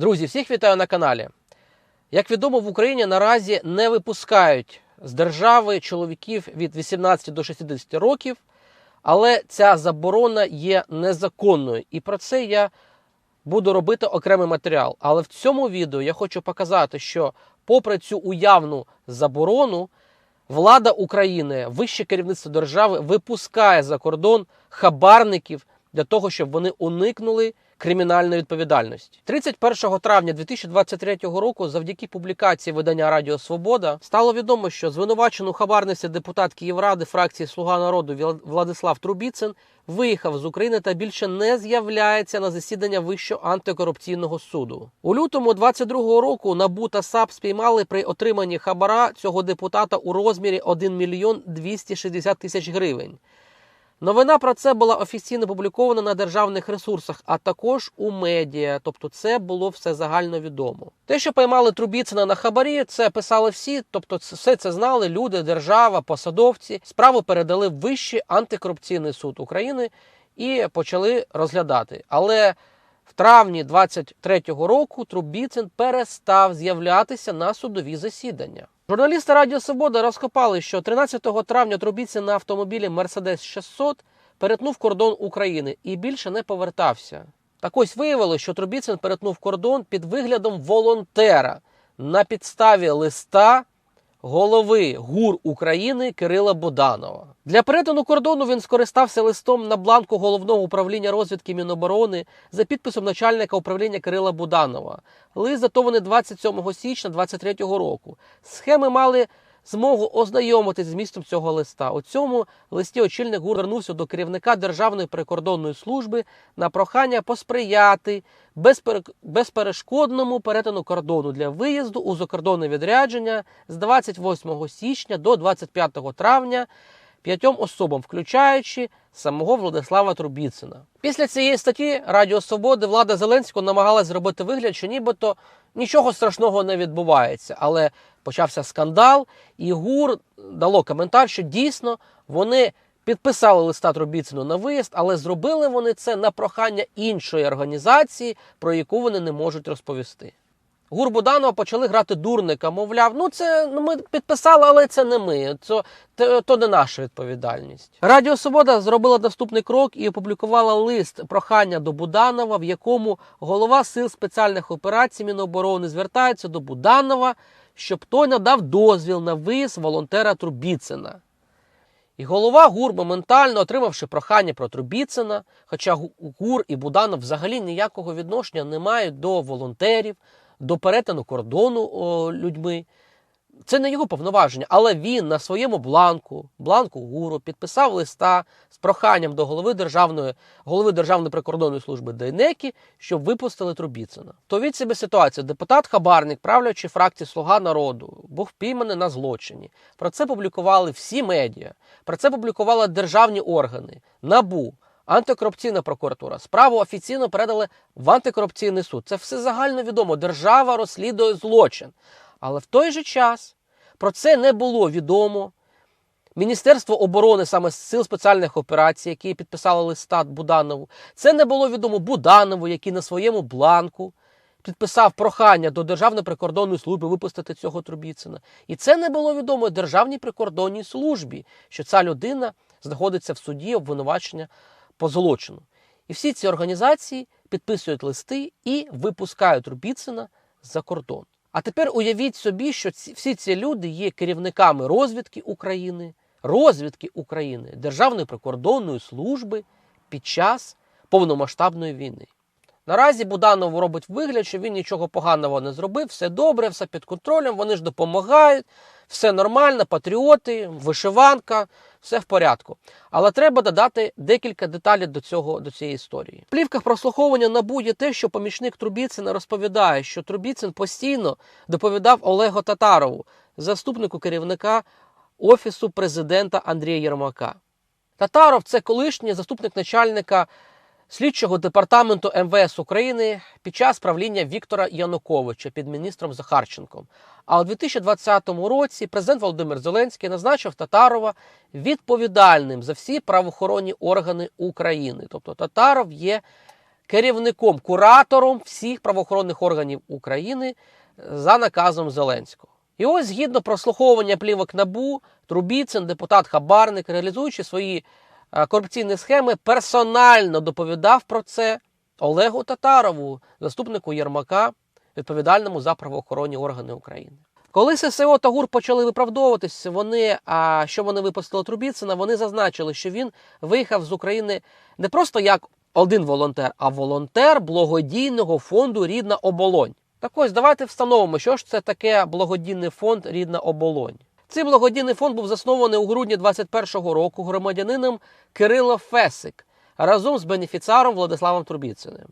Друзі, всіх вітаю на каналі. Як відомо, в Україні наразі не випускають з держави чоловіків від 18 до 60 років, але ця заборона є незаконною. І про це я буду робити окремий матеріал. Але в цьому відео я хочу показати, що попри цю уявну заборону, влада України, вище керівництво держави випускає за кордон хабарників для того, щоб вони уникнули кримінальної відповідальності. 31 травня 2023 року, завдяки публікації видання Радіо Свобода, стало відомо, що звинувачену хабарниці депутат Київради фракції Слуга народу Владислав Трубіцин виїхав з України та більше не з'являється на засідання Вищого антикорупційного суду. У лютому 22 року НАБУ та САП спіймали при отриманні хабара цього депутата у розмірі 1 мільйон 260 тисяч гривень. Новина про це була офіційно опублікована на державних ресурсах, а також у медіа. Тобто, це було все загально відомо. Те, що поймали Трубіцина на хабарі, це писали всі. Тобто, все це знали люди, держава, посадовці. Справу передали в Вищий антикорупційний суд України і почали розглядати. Але травні 23-го року Трубіцин перестав з'являтися на судові засідання. Журналісти Радіо Свобода розкопали, що 13 травня Трубіцин на автомобілі Mercedes 600 перетнув кордон України і більше не повертався. Так ось виявилося, що Трубіцин перетнув кордон під виглядом волонтера на підставі листа голови ГУР України Кирила Буданова. Для перетину кордону він скористався листом на бланку головного управління розвідки Міноборони за підписом начальника управління Кирила Буданова. Лист датований 27 січня 2023 року. Схеми мали змогу ознайомитись з містом цього листа. У цьому листі очільник ГУР звернувся до керівника Державної прикордонної служби на прохання посприяти безпере- безперешкодному перетину кордону для виїзду у закордонне відрядження з 28 січня до 25 травня п'ятьом особам, включаючи самого Владислава Трубіцина. Після цієї статті Радіо Свободи влада Зеленського намагалась зробити вигляд, що нібито нічого страшного не відбувається. Але почався скандал, і ГУР дало коментар, що дійсно вони підписали листа Трубіцину на виїзд, але зробили вони це на прохання іншої організації, про яку вони не можуть розповісти. Гур Буданова почали грати дурника, мовляв, ну це ну, ми підписали, але це не ми. Це, то, то не наша відповідальність. Радіо Свобода зробила наступний крок і опублікувала лист прохання до Буданова, в якому голова сил спеціальних операцій Міноборони звертається до Буданова, щоб той надав дозвіл на виїзд волонтера Трубіцина. І голова ГУР, моментально отримавши прохання про Трубіцина, хоча ГУР і Буданов взагалі ніякого відношення не мають до волонтерів, до перетину кордону о, людьми. Це не його повноваження, але він на своєму бланку, бланку ГУРу, підписав листа з проханням до голови державної, голови Державної прикордонної служби ДНЕКі, щоб випустили Трубіцина. То від себе ситуація. Депутат Хабарник, правлячи фракції Слуга народу, був впійманий на злочині. Про це публікували всі медіа, про це публікували державні органи, НАБУ. Антикорупційна прокуратура справу офіційно передали в антикорупційний суд. Це все загально відомо. Держава розслідує злочин. Але в той же час про це не було відомо. Міністерство оборони саме сил спеціальних операцій, які підписали листа Буданову, це не було відомо Буданову, який на своєму бланку підписав прохання до Державної прикордонної служби випустити цього Трубіцина. І це не було відомо Державній прикордонній службі, що ця людина знаходиться в суді обвинувачення по злочину. І всі ці організації підписують листи і випускають Трубіцина за кордон. А тепер уявіть собі, що ці, всі ці люди є керівниками розвідки України, розвідки України, Державної прикордонної служби під час повномасштабної війни. Наразі Буданов робить вигляд, що він нічого поганого не зробив, все добре, все під контролем, вони ж допомагають, все нормально, патріоти, вишиванка, все в порядку. Але треба додати декілька деталей до цього до цієї історії. В плівках прослуховування НАБУ є те, що помічник Трубіцина розповідає, що Трубіцин постійно доповідав Олегу Татарову, заступнику керівника офісу президента Андрія Єрмака. Татаров це колишній заступник начальника слідчого департаменту МВС України під час правління Віктора Януковича під міністром Захарченком. А у 2020 році президент Володимир Зеленський назначив Татарова відповідальним за всі правоохоронні органи України. Тобто Татаров є керівником, куратором всіх правоохоронних органів України за наказом Зеленського. І ось згідно прослуховування плівок набу, Трубіцин, депутат Хабарник, реалізуючи свої е, корупційні схеми, персонально доповідав про це Олегу Татарову, заступнику Єрмака, відповідальному за правоохоронні органи України. Коли ССО та ГУР почали виправдовуватись, вони, а що вони випустили Трубіцина, вони зазначили, що він виїхав з України не просто як один волонтер, а волонтер благодійного фонду Рідна оболонь. Так ось давайте встановимо, що ж це таке благодійний фонд Рідна оболонь. Цей благодійний фонд був заснований у грудні 21-го року громадянином Кирило Фесик разом з бенефіціаром Владиславом Трубіциним.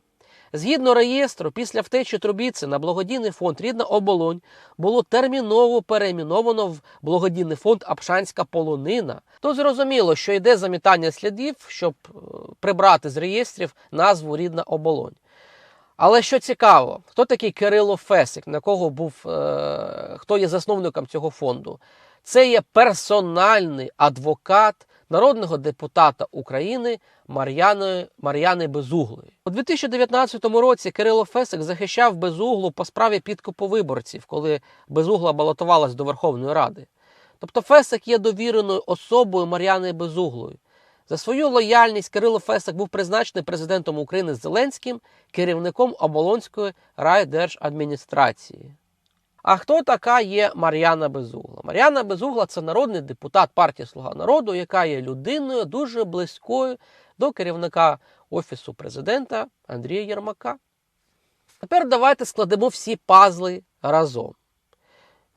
Згідно реєстру, після втечі Трубіцина благодійний фонд Рідна оболонь було терміново перейменовано в благодійний фонд Апшанська полонина. Тут зрозуміло, що йде замітання слідів, щоб е, прибрати з реєстрів назву Рідна оболонь. Але що цікаво, хто такий Кирило Фесик, на кого був е, хто є засновником цього фонду? Це є персональний адвокат народного депутата України Мар'яни, Мар'яни Безуглої. У 2019 році Кирило Фесик захищав Безуглу по справі підкупу виборців, коли Безугла балотувалась до Верховної Ради. Тобто Фесик є довіреною особою Мар'яни Безуглої. За свою лояльність Кирило Фесик був призначений президентом України Зеленським керівником Оболонської райдержадміністрації. А хто така є Мар'яна Безугла? Мар'яна Безугла це народний депутат партії Слуга народу, яка є людиною дуже близькою до керівника Офісу президента Андрія Єрмака. Тепер давайте складемо всі пазли разом.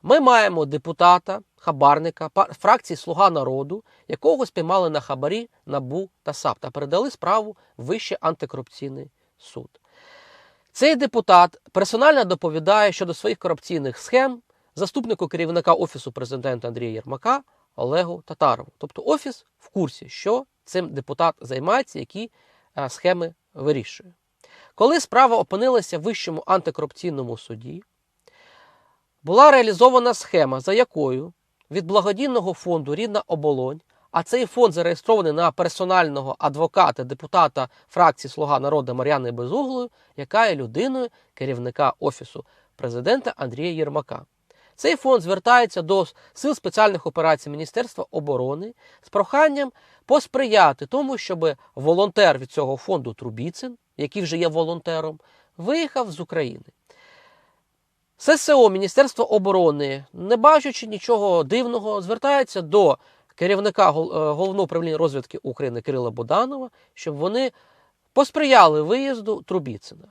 Ми маємо депутата, хабарника фракції Слуга народу, якого спіймали на хабарі НАБУ та САП та передали справу в Вищий антикорупційний суд. Цей депутат персонально доповідає щодо своїх корупційних схем заступнику керівника Офісу президента Андрія Єрмака Олегу Татарову. Тобто Офіс в курсі, що цим депутат займається, які е, схеми вирішує. Коли справа опинилася в Вищому антикорупційному суді, була реалізована схема, за якою від благодійного фонду Рідна оболонь, а цей фонд зареєстрований на персонального адвоката, депутата фракції Слуга народу Мар'яни Безуглою, яка є людиною керівника Офісу президента Андрія Єрмака. Цей фонд звертається до Сил спеціальних операцій Міністерства оборони з проханням посприяти тому, щоб волонтер від цього фонду Трубіцин, який вже є волонтером, виїхав з України. ССО Міністерство оборони, не бачачи нічого дивного, звертається до керівника е, головного управління розвідки України Кирила Буданова, щоб вони посприяли виїзду Трубіцина.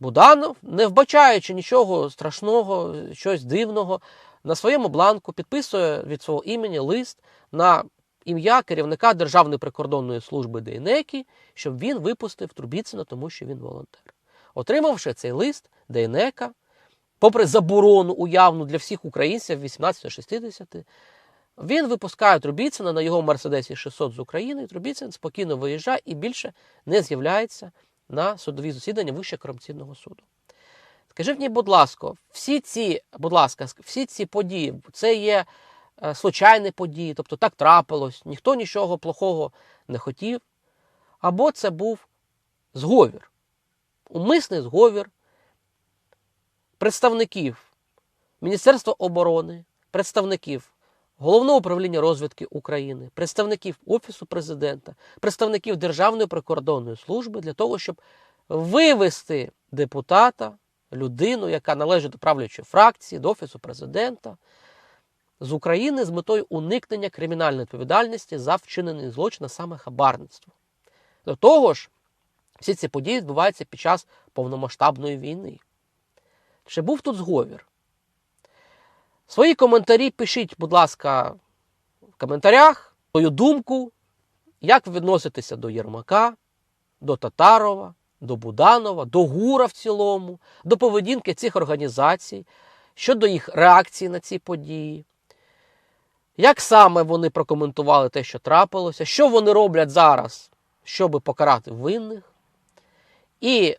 Буданов, не вбачаючи нічого страшного, щось дивного, на своєму бланку підписує від свого імені лист на ім'я керівника Державної прикордонної служби ДНЕКІ, щоб він випустив Трубіцина, тому що він волонтер. Отримавши цей лист, ДНЕКа, попри заборону уявну для всіх українців 18-60, він випускає Трубіцина на його Мерседесі 600 з України. Трубіцин спокійно виїжджає і більше не з'являється на судові засідання Вищого корупційного суду. Скажіть мені, будь ласка, всі ці, будь ласка, всі ці події, це є е, случайні події, тобто так трапилось, ніхто нічого плохого не хотів, або це був зговір, умисний зговір представників Міністерства оборони, представників Головного управління розвідки України, представників Офісу президента, представників Державної прикордонної служби для того, щоб вивести депутата, людину, яка належить до правлячої фракції, до Офісу президента, з України з метою уникнення кримінальної відповідальності за вчинений злочин, а саме хабарництво. До того ж, всі ці події відбуваються під час повномасштабної війни. Чи був тут зговір? Свої коментарі пишіть, будь ласка, в коментарях свою думку, як ви відноситеся до Єрмака, до Татарова, до Буданова, до Гура в цілому, до поведінки цих організацій, щодо їх реакції на ці події. Як саме вони прокоментували те, що трапилося, що вони роблять зараз, щоб покарати винних? І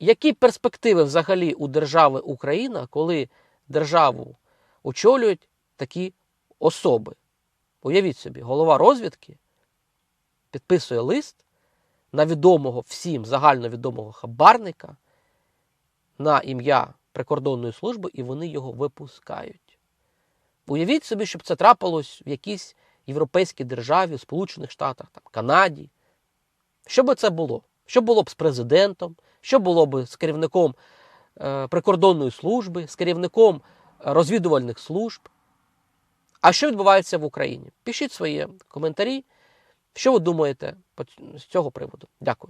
які перспективи взагалі у держави Україна, коли державу очолюють такі особи? Уявіть собі, голова розвідки підписує лист на відомого всім загальновідомого хабарника на ім'я прикордонної служби, і вони його випускають. Уявіть собі, щоб це трапилось в якійсь європейській державі, в Сполучених Штатах, там, Канаді. Що би це було? Що було б з президентом? Що було б з керівником е, прикордонної служби, з керівником е, розвідувальних служб? А що відбувається в Україні? Пишіть свої коментарі. Що ви думаєте з цього приводу? Дякую.